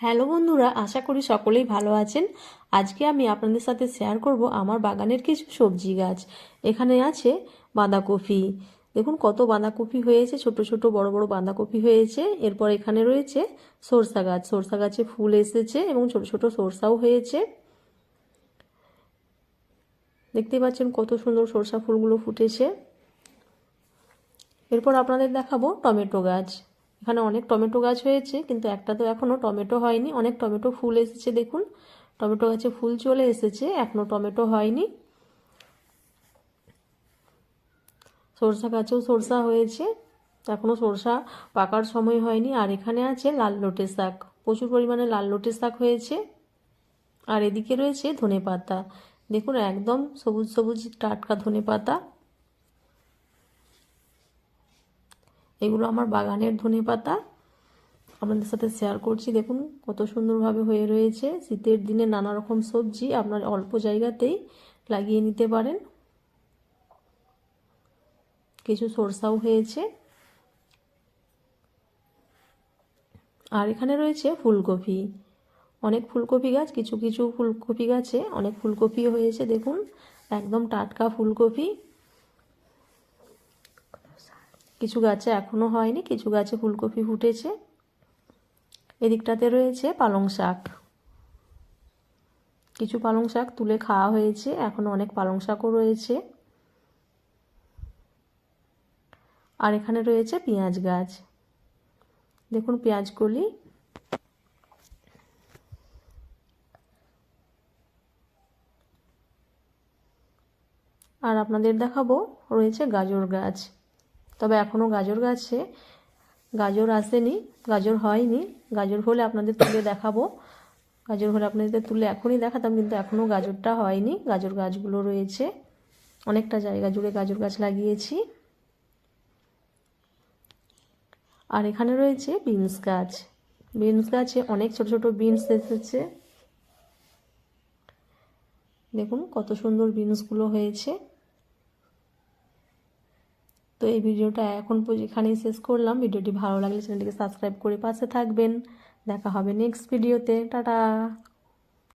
Hello বন্ধুরা, আশা করি সকলেই ভালো আছেন। আজকে আমি আপনাদের সাথে শেয়ার করব আমার বাগানের কিছু সবজি গাছ। এখানে আছে বাঁধাকপি। দেখুন কত বাঁধাকপি হয়েছে, ছোট ছোট বড় বড় বাঁধাকপি হয়েছে। এরপর এখানে রয়েছে সরষা গাছ। সরষা গাছে ফুল এসেছে এবং ছোট ছোট সরষাও হয়েছে। দেখতে পাচ্ছেন কত সুন্দর সরষা ফুলগুলো ফুটেছে। এরপর আপনাদের দেখাবো টমেটো গাছ। এখানে অনেক টমেটো গাছ হয়েছে, কিন্তু একটা তো এখনও টমেটো হয়নি। অনেক টমেটো ফুল এসেছে, দেখুন। টমেটো গাছে ফুল চলে এসেছে এখনও টমেটো হয়নি। সরষা গাছেও সরষা হয়েছে এখনও সরষা পাকার সময় হয়নি। আর এখানে আছে লাল লোটে শাক। প্রচুর পরিমাণে লাল লোটে শাক হয়েছে। আর এদিকে রয়েছে ধনে পাতা দেখুন, একদম সবুজ সবুজ টাটকা ধনে পাতা এগুলো আমার বাগানের ধনে পাতা। আপনাদের সাথে শেয়ার করছি। দেখুন কত সুন্দরভাবে হয়ে রয়েছে। শীতের দিনে নানা রকম সবজি আপনার অল্প জায়গাতেই লাগিয়ে নিতে পারেন। কিছু সরষাও হয়েছে। আর এখানে রয়েছে ফুলকপি। অনেক ফুলকপি গাছ, কিছু কিছু ফুলকপি গাছে অনেক ফুলকপি হয়েছে। দেখুন, একদম টাটকা ফুলকপি। কিছু গাছে এখনও হয়নি, কিছু গাছে ফুলকপি ফুটেছে। এদিকটাতে রয়েছে পালং শাক। কিছু পালং শাক তুলে খাওয়া হয়েছে এখনও অনেক পালং শাকও রয়েছে। আর এখানে রয়েছে পেঁয়াজ গাছ। দেখুন পেঁয়াজকলি আর আপনাদের দেখাবো, রয়েছে গাজর গাছ। তবে এখনও গাজর গাছে। গাজর আসেনি, গাজর হয়নি। গাজর হলে আপনাদের তুলে দেখাবো। গাজর হলে আপনাদের তুলে এখনই দেখাতাম, কিন্তু এখনও গাজরটা হয়নি। গাজর গাছগুলো রয়েছে। অনেকটা জায়গা জুড়ে গাজর গাছ লাগিয়েছি। আর এখানে রয়েছে বিনস গাছ। বিনস গাছে অনেক ছোট ছোট বিনস এসেছে। দেখুন কত সুন্দর বিনসগুলো হয়েছে। তো এই ভিডিওটা এখন এখানেই শেষ করলাম, ভিডিওটি ভালো লাগলে চ্যানেলটিকে সাবস্ক্রাইব করে পাশে থাকবেন। দেখা হবে নেক্সট ভিডিওতে টাটা!